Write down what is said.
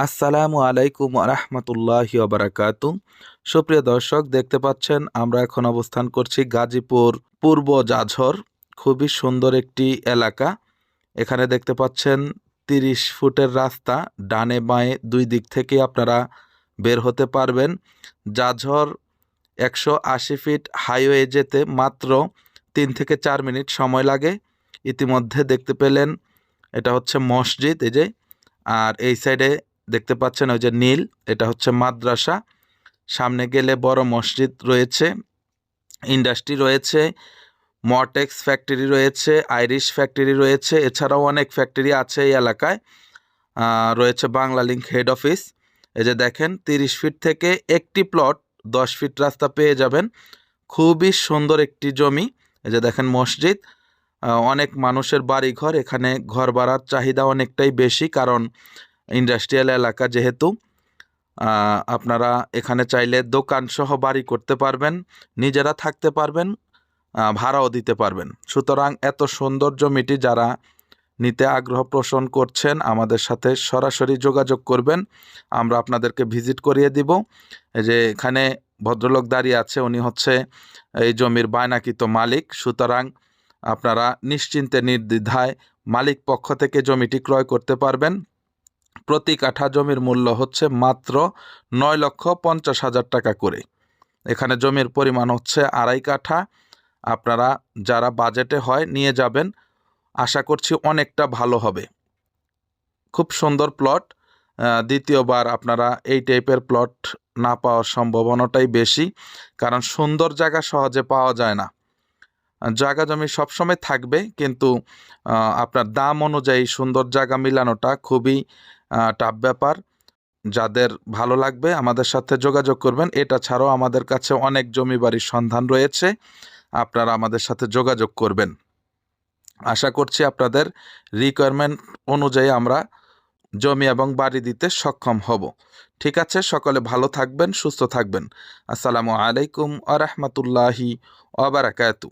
আসসালামু আলাইকুম রহমতুল্লাহি ওবরাকাতু সুপ্রিয় দর্শক, দেখতে পাচ্ছেন আমরা এখন অবস্থান করছি গাজীপুর পূর্ব জাঝর, খুবই সুন্দর একটি এলাকা। এখানে দেখতে পাচ্ছেন তিরিশ ফুটের রাস্তা, ডানে বাঁয়ে দুই দিক থেকে আপনারা বের হতে পারবেন। জাঝর একশো আশি ফিট হাইওয়ে যেতে মাত্র তিন থেকে চার মিনিট সময় লাগে। ইতিমধ্যে দেখতে পেলেন, এটা হচ্ছে মসজিদ, এই যে। আর এই সাইডে দেখতে পাচ্ছেন ওই যে নীল, এটা হচ্ছে মাদ্রাসা। সামনে গেলে বড় মসজিদ রয়েছে, ইন্ডাস্ট্রি রয়েছে, মটেক্স ফ্যাক্টরি রয়েছে, আইরিশ ফ্যাক্টরি রয়েছে, এছাড়াও অনেক ফ্যাক্টরি আছে এই এলাকায়। রয়েছে বাংলা লিঙ্ক হেড অফিস। এই যে দেখেন, তিরিশ ফিট থেকে একটি প্লট দশ ফিট রাস্তা পেয়ে যাবেন। খুবই সুন্দর একটি জমি। এই যে দেখেন মসজিদ। অনেক মানুষের বাড়িঘর, এখানে ঘর ভাড়ার চাহিদা অনেকটাই বেশি, কারণ ইন্ডাস্ট্রিয়াল এলাকা যেহেতু আপনারা এখানে চাইলে দোকান সহ বাড়ি করতে পারবেন, নিজেরা থাকতে পারবেন ভাড়াও দিতে পারবেন। সুতরাং এত সুন্দর জমিটি যারা নিতে আগ্রহ পোষণ করছেন, আমাদের সাথে সরাসরি যোগাযোগ করবেন। আমরা আপনাদেরকে ভিজিট করিয়ে দিব। যে এখানে ভদ্রলোক দাঁড়িয়ে আছে, উনি হচ্ছে এই জমির বায়নাকৃত মালিক। সুতরাং আপনারা নিশ্চিন্তে নির্দ্বিধায় মালিক পক্ষ থেকে জমিটি ক্রয় করতে পারবেন। প্রতি কাঠা জমির মূল্য হচ্ছে মাত্র নয় লক্ষ পঞ্চাশ হাজার টাকা করে। এখানে জমির পরিমাণ হচ্ছে আড়াই কাঠা। আপনারা যারা বাজেটে হয় নিয়ে যাবেন, আশা করছি অনেকটা ভালো হবে। খুব সুন্দর প্লট। দ্বিতীয়বার আপনারা এই টাইপের প্লট না পাওয়ার সম্ভাবনাটাই বেশি, কারণ সুন্দর জায়গা সহজে পাওয়া যায় না। জায়গা জমি সবসময় থাকবে, কিন্তু আপনার দাম অনুযায়ী সুন্দর জায়গা মিলানোটা খুবই টাফ ব্যাপার। যাদের ভালো লাগবে আমাদের সাথে যোগাযোগ করবেন। এটা ছাড়াও আমাদের কাছে অনেক জমি বাড়ির সন্ধান রয়েছে। আপনারা আমাদের সাথে যোগাযোগ করবেন। আশা করছি আপনাদের রিকোয়ারমেন্ট অনুযায়ী আমরা জমি এবং বাড়ি দিতে সক্ষম হব। ঠিক আছে? সকলে ভালো থাকবেন, সুস্থ থাকবেন। আসসালামু আলাইকুম আ রহমতুল্লাহি আবরাকাতু